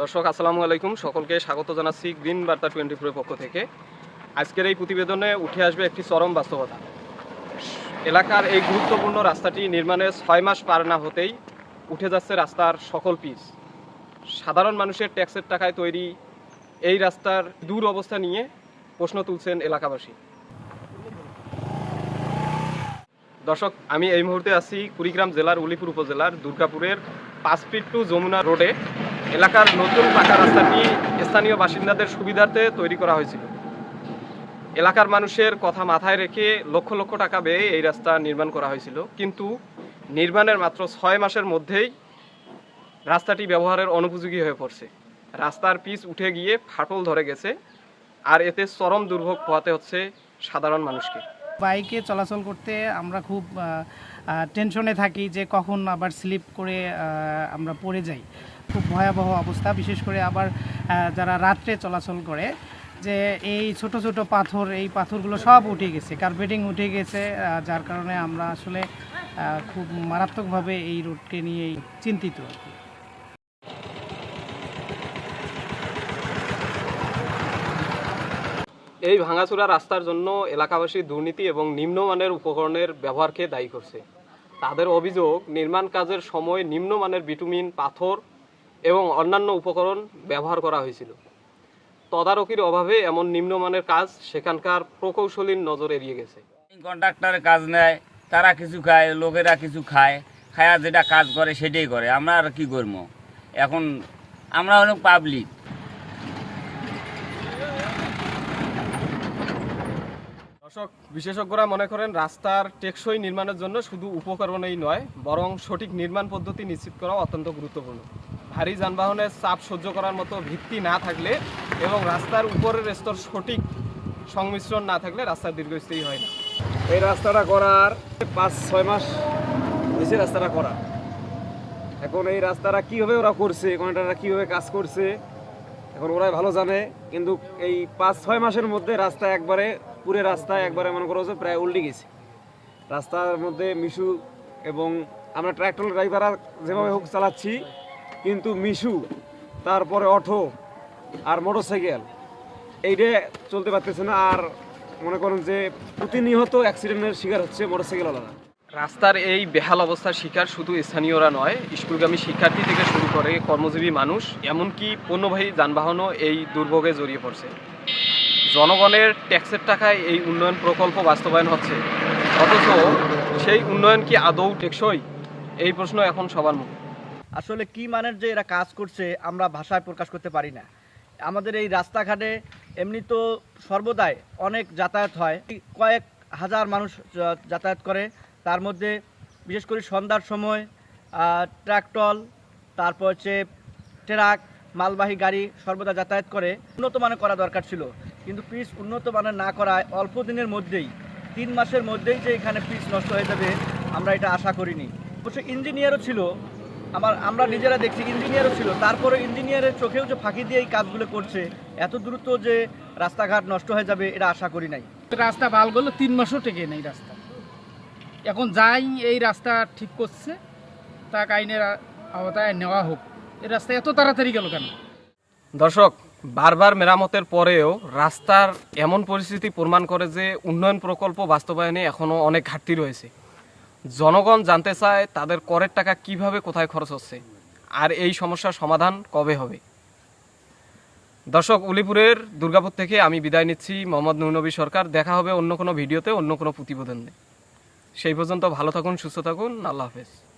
দর্শক, আসসালামু আলাইকুম। সকলকে স্বাগত জানাচ্ছি গ্রিন বার্তা টোয়েন্টি ফোরের পক্ষ থেকে। আজকের এই প্রতিবেদনে উঠে আসবে একটি চরম বাস্তবতা। এলাকার এই গুরুত্বপূর্ণ রাস্তাটি নির্মাণের ছয় মাস পার না হতেই উঠে যাচ্ছে রাস্তার সকল পিচ। সাধারণ মানুষের ট্যাক্সের টাকায় তৈরি এই রাস্তার দূর অবস্থা নিয়ে প্রশ্ন তুলছেন এলাকাবাসী। দর্শক, আমি এই মুহূর্তে আছি কুড়িগ্রাম জেলার উলিপুর উপজেলার দুর্গাপুরের পাঁচ ফিট টু যমুনা রোডে। এলাকার নতুন পাকা রাস্তাটি স্থানীয় বাসিন্দাদের সুবিধার্থে তৈরি করা হয়েছিল। এলাকার মানুষের কথা মাথায় রেখে লক্ষ লক্ষ টাকা ব্যয়ে এই রাস্তা নির্মাণ করা হয়েছিল। কিন্তু নির্মাণের মাত্র ছয় মাসের মধ্যেই রাস্তাটি ব্যবহারের অনুপযোগী হয়ে পড়ছে। রাস্তার পিচ উঠে গিয়ে ফাটল ধরে গেছে, আর এতে চরম দুর্ভোগ পোহাতে হচ্ছে সাধারণ মানুষকে। বাইকে চলাচল করতে আমরা খুব টেনশনে থাকি যে কখন আবার স্লিপ করে আমরা পড়ে যাই। খুব ভয়াবহ অবস্থা। বিশেষ করে আবার যারা রাত্রে চলাচল করে, যে এই ছোট ছোট পাথর, এই পাথরগুলো সব উঠে গেছে। কার্পেটিং উঠে গেছে যার কারণে আমরা আসলে খুব মারাত্মকভাবে এই রোডকে নিয়ে চিন্তিত আর কি। এই ভাঙাচোরা রাস্তার জন্য এলাকাবাসী দুর্নীতি এবং নিম্নমানের উপকরণের ব্যবহারকে দায়ী করছে। তাদের অভিযোগ, নির্মাণ কাজের সময় নিম্নমানের বিটুমিন, পাথর এবং অন্যান্য উপকরণ ব্যবহার করা হয়েছিল। তদারকির অভাবে এমন নিম্নমানের কাজ সেখানকার প্রকৌশলীর নজর এড়িয়ে গেছে। কন্ট্রাক্টরে কাজ নেয়, তারা কিছু খায়, লোকেরা কিছু খায়, খায়া যেটা কাজ করে সেটাই করে। আমরা আর কি করব? এখন আমরা অনেক পাবলিক দর্শক, বিশেষজ্ঞরা মনে করেন রাস্তার টেকসই নির্মাণের জন্য শুধু উপকরণেই নয়, বরং সঠিক নির্মাণ পদ্ধতি নিশ্চিত করা অত্যন্ত গুরুত্বপূর্ণ। ভারী যানবাহনের চাপ সহ্য করার মতো ভিত্তি না থাকলে এবং রাস্তার উপরের স্তর সঠিক সংমিশ্রণ না থাকলে রাস্তা দীর্ঘস্থায়ী হয় না। এই রাস্তাটা করার পাঁচ, ছয় মাস হয়েছে রাস্তাটা করা। এখন এই রাস্তাটা কীভাবে ওরা করছে, কন্ট্রাক্টররা কীভাবে কাজ করছে, এখন ওরাই ভালো জানে। কিন্তু এই পাঁচ, ছয় মাসের মধ্যে রাস্তা একবারে পুরো রাস্তা একবারে মনে করো যে প্রায় উল্টে গেছে। রাস্তার মধ্যে মিশু এবং আমরা ট্র্যাক্টর ড্রাইভাররা যেভাবে হোক চালাচ্ছি, কিন্তু মিশু, তারপরে অটো আর মোটরসাইকেল, এইটা চলতে পারতেছে না। আর মনে করেন যে প্রতিনিয়ত অ্যাক্সিডেন্টের শিকার হচ্ছে মোটরসাইকেলওয়ালারা। রাস্তার এই বেহাল অবস্থার শিকার শুধু স্থানীয়রা নয়, স্কুলগামী শিক্ষার্থী থেকে শুরু করে কর্মজীবী মানুষ, এমনকি পণ্যবাহী যানবাহনও এই দুর্ভোগে জড়িয়ে পড়ছে। জনগণের ট্যাক্সের টাকায় এই উন্নয়ন প্রকল্প বাস্তবায়ন হচ্ছে। অথচ সেই উন্নয়ন কি আদৌ টেকসই? এই প্রশ্ন এখন সবার মুখে। আসলে কি মানের যে এরা কাজ করছে, আমরা ভাষায় প্রকাশ করতে পারি না। আমাদের এই রাস্তাঘাটে এমনি তো সর্বদাই অনেক যাতায়াত হয়। কয়েক হাজার মানুষ যাতায়াত করে। তার মধ্যে বিশেষ করে সন্ধ্যার সময় ট্রাক্টর তারপর হচ্ছে ট্রাক, মালবাহী গাড়ি সর্বদা যাতায়াত করে। উন্নত মানের করা দরকার ছিল। কিন্তু পিস উন্নত মানের না করায় অল্প দিনের মধ্যেই তিন মাসের মধ্যেই যে এখানে পিস নষ্ট হয়ে যাবে আমরা এটা আশা করিনি। অবশ্য ইঞ্জিনিয়ারও ছিল। আমার আমরা নিজেরা দেখছি ইঞ্জিনিয়ারও ছিল। তারপরে ইঞ্জিনিয়ারের চোখেও যে ফাঁকি দিয়ে এই কাজগুলো করছে এত দ্রুত যে রাস্তাঘাট নষ্ট হয়ে যাবে এটা আশা করি নাই। রাস্তা ভালো করলে তিন মাসও টেকে নেই রাস্তা। এখন যাই এই রাস্তা ঠিক করছে তাকে আইনের আওতায় নেওয়া হোক। এই রাস্তা এত তাড়াতাড়ি গেল কেন? দর্শক বারবার মেরামতের পরেও রাস্তার এমন পরিস্থিতি প্রমাণ করে যে উন্নয়ন প্রকল্প বাস্তবায়নে এখনও অনেক ঘাটতি রয়েছে। জনগণ জানতে চায় তাদের করের টাকা কীভাবে কোথায় খরচ হচ্ছে আর এই সমস্যার সমাধান কবে হবে। দর্শক, উলিপুরের দুর্গাপুর থেকে আমি বিদায় নিচ্ছি। মোহাম্মদ নুরনবী সরকার, দেখা হবে অন্য কোনো ভিডিওতে, অন্য কোনো প্রতিবেদনে। সেই পর্যন্ত ভালো থাকুন, সুস্থ থাকুন। আল্লাহ হাফেজ।